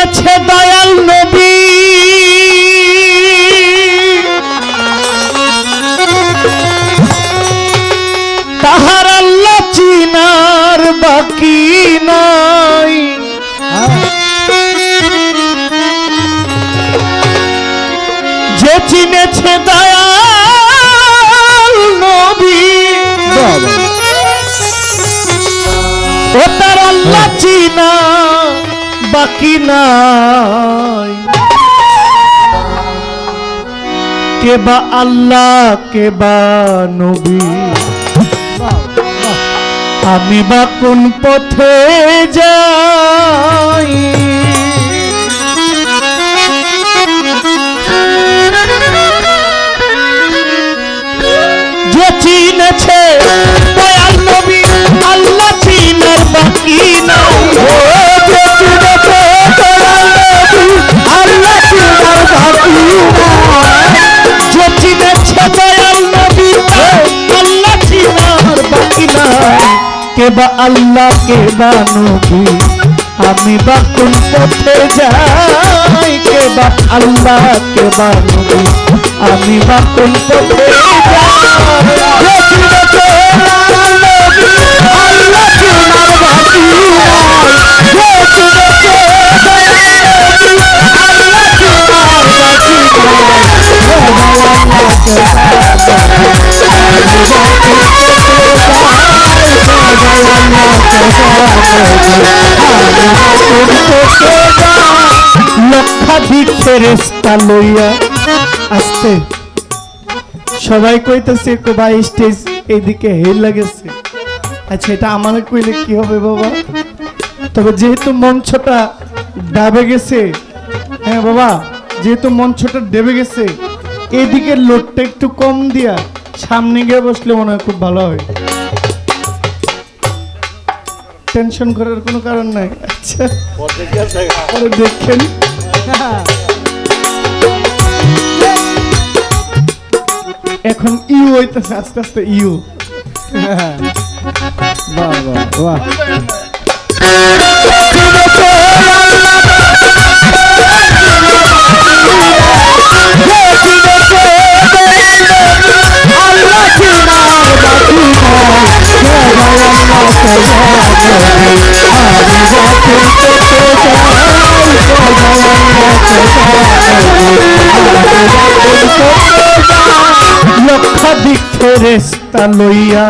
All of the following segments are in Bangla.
চিনেছে দয়াল নবী। তাহার আল্লাহ চিনার বাকি নাই। যে চিনেছে দয়াল বাকি নাই। কে বা আল্লাহ কে বা নবী। আমি বা কোন পথে যাই? যে চিনেছে আল্লাহ চিনার বাকি নাই। বা আল্লাহ কে বা নবী। আমি বা কোন পথে যাই, কে বা আল্লাহ কে বা নবী। আমি বা কোন পথে লক্ষাধিক ফেরেস্তা লইয়া আসতে। সবাই কইতেছে ভাই স্টেজ এইদিকে হেল লাগেছে। আচ্ছা এটা আমার কইলে কি হবে বাবা? তবে যেহেতু মঞ্চটা ডাবে গেছে হ্যাঁ বাবা, যেহেতু মঞ্চটা ডেবে গেছে এদিকে লোডটা একটু কম দিয়া সামনে গিয়ে বসলে মনে হয় খুব ভালো হয়। টেনশন করার কোনো কারণ নাই। আচ্ছা। পরে দেখেন। এখন ইউ হইতেছে, আস্তে আস্তে ইউ। বাহ বাহ বাহ। ফেরেস্তা লইয়া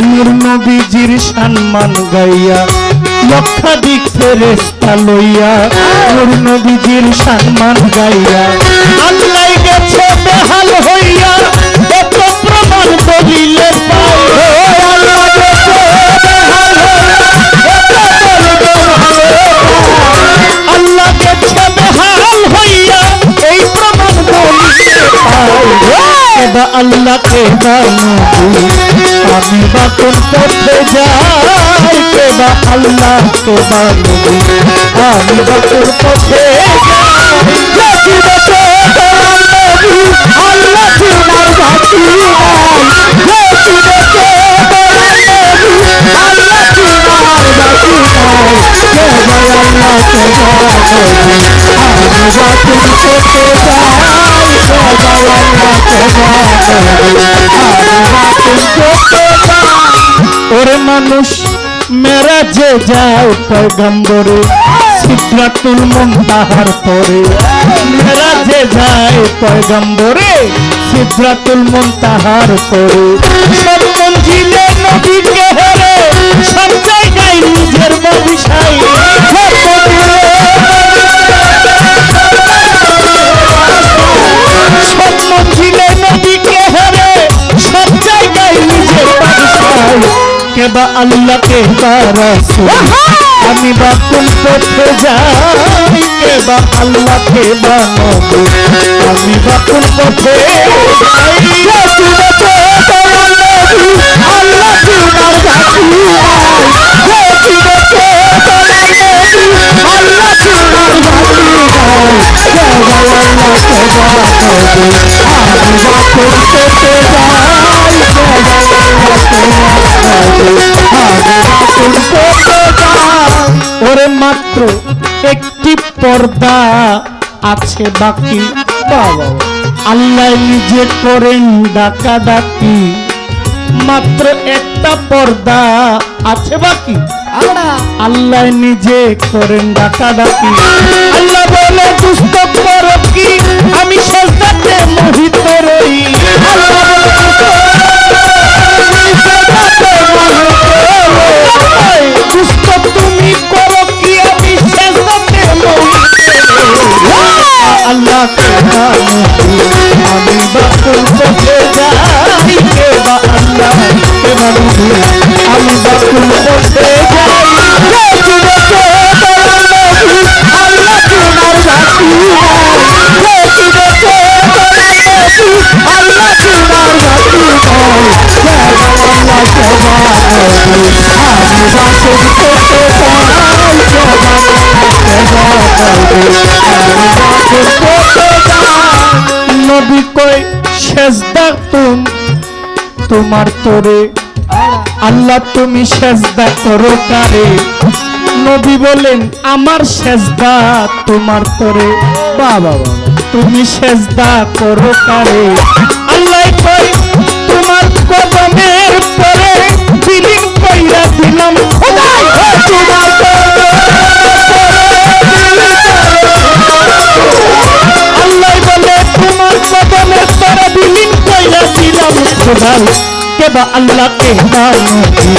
নূর নবীজির সম্মান গাইয়া লক্ষাধিক ফেরেস্তা লইয়া নূর নবীজির সম্মান গাইয়া। আল্লাহ আল্লাহ নবী। আমি বা পথে আল্লাহ তোমার তোমার মানুষ মেরা যে যাও পয়গম্বরে সিদ্ধাতুল মুনতাহার পরে। মেরা যে যায় পয়গম্বরে সিদ্ধাতুল মুনতাহার পরে। সব মঞ্জিলে নবীকে হেরে সব জায়গায় নিজের সব সব কেবা আল্লাহ কেবা রাসূল আমি বা কোন পথে যাই। কেবা আল্লাহ কেবা নবী আমি বা কোন পথে আল্লাহ তোমার মাত্র একটি পর্দা আছে বাকি আল্লাহ নিজে করেন ডাকা ডাকি মাত্র একটা পর্দা আছে বাকি। আল্লাহ। নিজে করেন ডাকা ডাকি আল্লাহ বলে দুষ্ট কি? আমি সস্তাতে মোহিত রই। আল্লাহ বলে, আমি বাকুল পথে যাই কে বা আল্লাহ কে মানুষ আমি বাকুল পথে যাই নবী কই সেজদা তুম তোমার তোরে। আল্লাহ তুমি সেজদা করো কারে? নবী বলেন আমার সেজদা তোমার তোরে। বাবা তুমি সেজদা করো কারে? আল্লাহ কই তোমার কদমের পরে বিলীন কইরা দিলাম। খোদাই! তোমার सुधारू के बा अल्लाह के नाम की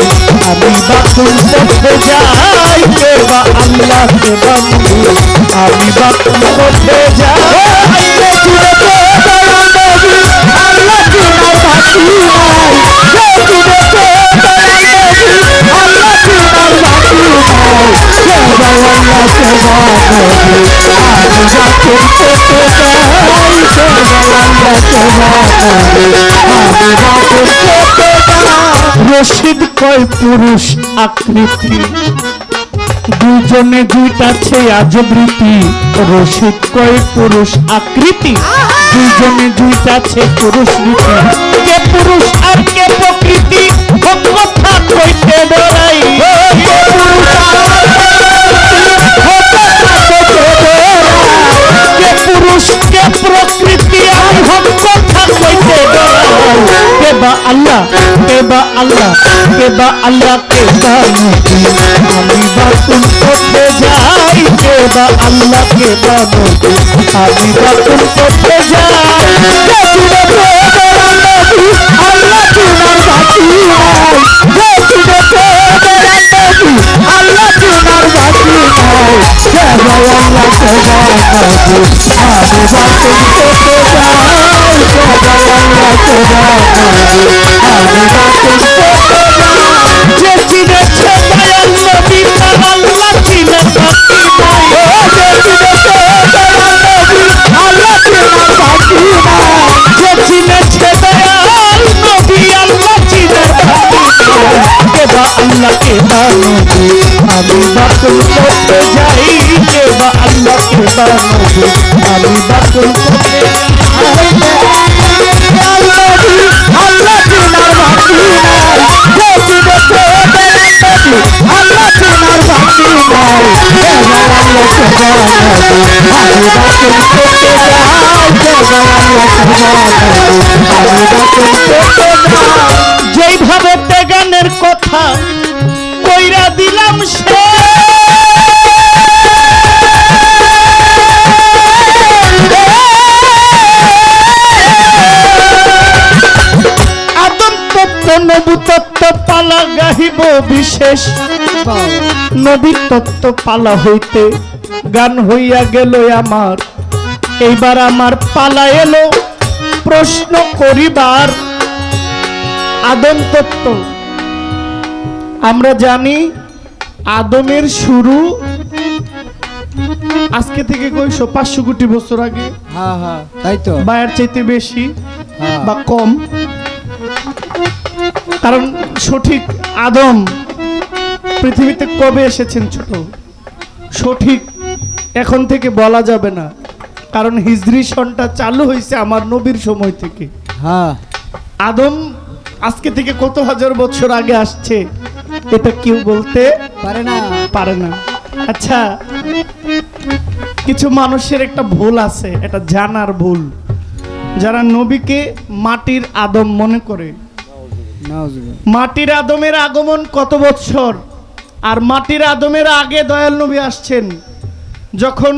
अभी बा तुम सब जाए के बा अल्लाह के बंदी अभी बा तुम सब जाए। के तुझे तो दया नबी अल्लाह की मर्ज़ी आई के तुझे तो दया नबी अल्लाह की मर्ज़ी आई के बा अल्लाह के नाम की अभी बा तुम सब जाए। রশিদ কয় পুরুষ আকৃতি? দুজনে দুইটা দুইটাছে আজবৃতি রশিদ কয় পুরুষ আকৃতি? দুজনে দুইটা দুইটাছে পুরুষ রীতি। কে পুরুষ আর কে প্রকৃতি? কথা কইতে ডরাই কে পুরুষ, কে প্রকৃতি? কে বা আল্লাহ কে বা আল্লাহ কে বা আল্লাহ কে জানো কি? আমি বাতুল পথে যাই কে বা আল্লাহ কে জানো কি? আমি বাতুল পথে যাই নবী, আল্লাহ চুনার বাকি নাই কে আমি বাতুল পথে যাই কে বা আল্লাহ কে আমি বাকুল পথে যাই যেইভাবে গানের কথা কইরা দিলাম সে বিশেষ। নবীর তত্ত্ব পালা হইতে গান হইয়া গেল আমার। এইবার আমার পালা এলো প্রশ্ন করিবার। আদম তত্ত্ব। আমরা জানি আদমের শুরু আজকে থেকে কইশো পাঁচশো কোটি বছর আগে। হ্যাঁ হ্যাঁ তাই তো। বা এর চাইতে বেশি হ্যাঁ। বা কম। কারণ সঠিক আদম পৃথিবীতে কবে এসেছেন ছোট? সঠিক এখন থেকে বলা যাবে না। কারণ হিজরি সনটা চালু হয়েছে আমার নবীর সময় থেকে। হ্যাঁ। আদম আজকে থেকে কত হাজার বছর আগে আসছে এটা কেউ বলতে পারে না। পারে না। আচ্ছা কিছু মানুষের একটা ভুল আছে এটা জানার ভুল। যারা নবীকে মাটির আদম মনে করে। মাটির আদমের আগমন কত বৎসর? আর মাটির আদমের আগে দয়াল নবী আসছেন। যখন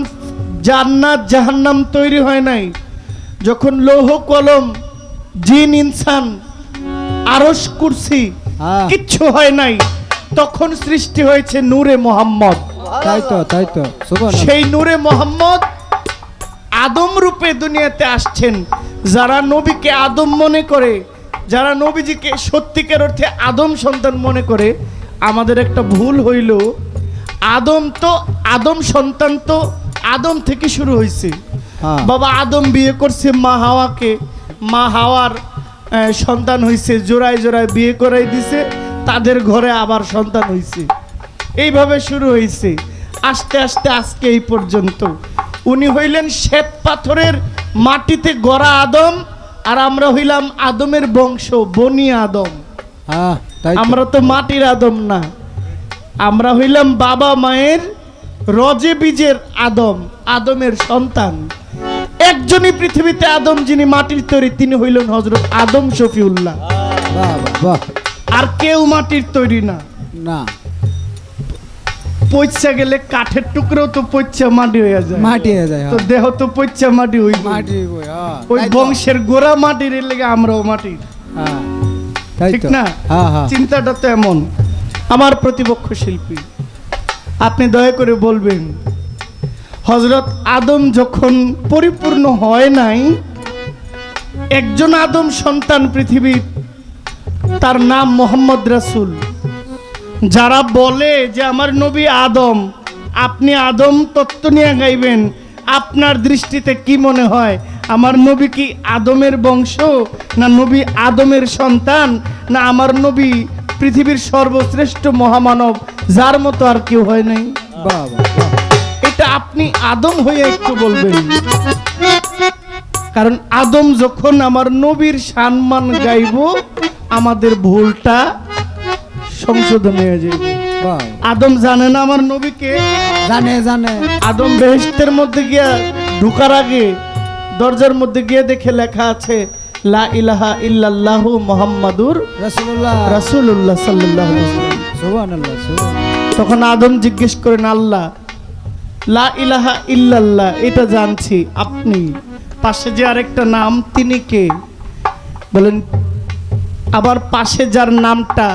জান্নাত জাহান্নাম তৈরি হয় নাই যখন লৌহ কলম জিন ইনসান আরস কুরসি হ্যাঁ। কিচ্ছু হয় নাই তখন সৃষ্টি হয়েছে নূরে মোহাম্মদ। তাই তো তাই তো। সেই নূরে মোহাম্মদ আদম রূপে দুনিয়াতে আসছেন। যারা নবীকে আদম মনে করে যারা নবীজিকে সত্যিকার অর্থে আদম সন্তান মনে করে আমাদের একটা ভুল হইল। আদম তো আদম সন্তান তো আদম থেকে শুরু হয়েছে হ্যাঁ। বাবা আদম বিয়ে করছে মা হাওয়াকে। মা হাওয়ার সন্তান হয়েছে জোড়ায় জোড়ায় বিয়ে করাই দিছে তাদের ঘরে আবার সন্তান হয়েছে এইভাবে শুরু হয়েছে আস্তে আস্তে আজকে এই পর্যন্ত। উনি হইলেন শ্বেত পাথরের মাটিতে গড়া আদম আর আমরা হইলাম আদমের বংশ বনি আদম। হ্যাঁ আমরা তো মাটির আদম না। আমরা হইলাম বাবা মায়ের রজে বীজের আদম আদমের সন্তান। একজনই পৃথিবীতে আদম যিনি মাটির তৈরি তিনি হইলেন হজরত আদম শফিউল্লাহ। বাহ বাহ, বাহ। আর কেউ মাটির তৈরি না। না। পয়সা গেলে কাঠের টুকরো তো পয়সা মাটি হয়ে যায়। মাটি হয়ে যায় তো হ্যাঁ। দেহ তো পয়সা মাটি হই মাটি হ্যাঁ, ওই বংশের গোড়া মাটির লেগে আমরাও মাটির। হ্যাঁ। ঠিক না? চিন্তাটা তো এমন। আমার প্রতিপক্ষ শিল্পী। আপনি দয়া করে বলবেন হজরত আদম যখন পরিপূর্ণ হয় নাই একজন আদম সন্তান পৃথিবীর তার নাম মোহাম্মদ রাসূল। যারা বলে যে আমার নবী আদম আপনি আদম তত্ত্ব নিয়ে গাইবেন আপনার দৃষ্টিতে কি মনে হয়? আমার নবী কি আদমের বংশ না নবী আদমের সন্তান না আমার নবী পৃথিবীর সর্বশ্রেষ্ঠ মহামানব? যার মতো আর কেউ হয় নাই। এটা আপনি আদম হয়ে একটু বলবেন। কারণ আদম যখন আমার নবীর সম্মান গাইব আমাদের ভুলটা সংশোধন হয়ে যাবে আদম জানে না আমার নবীকে? জানে জানে। আদম বেহেশতের মধ্যে গিয়া ঢুকার আগে দরজার মধ্যে গিয়ে দেখে লেখা আছে লা ইলাহা ইল্লাল্লাহ মোহাম্মদুর রাসূলুল্লাহ। রাসূলুল্লাহ সাল্লাল্লাহু আলাইহি। সুবহানাল্লাহ। তখন আদম জিজ্ঞেস করেন আল্লাহ লা ইলাহা ইল্লাল্লাহ এটা জানছি আপনি পাশে যে আরেকটা নাম তিনি কে? বলেন আবার পাশে যার নামটা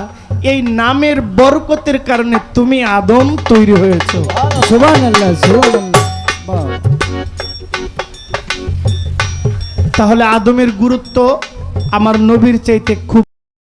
এই নামের বরকতের কারণে তুমি আদম তৈরি হয়েছো। তাহলে আদমের গুরুত্ব আমার নবীর চাইতে খুব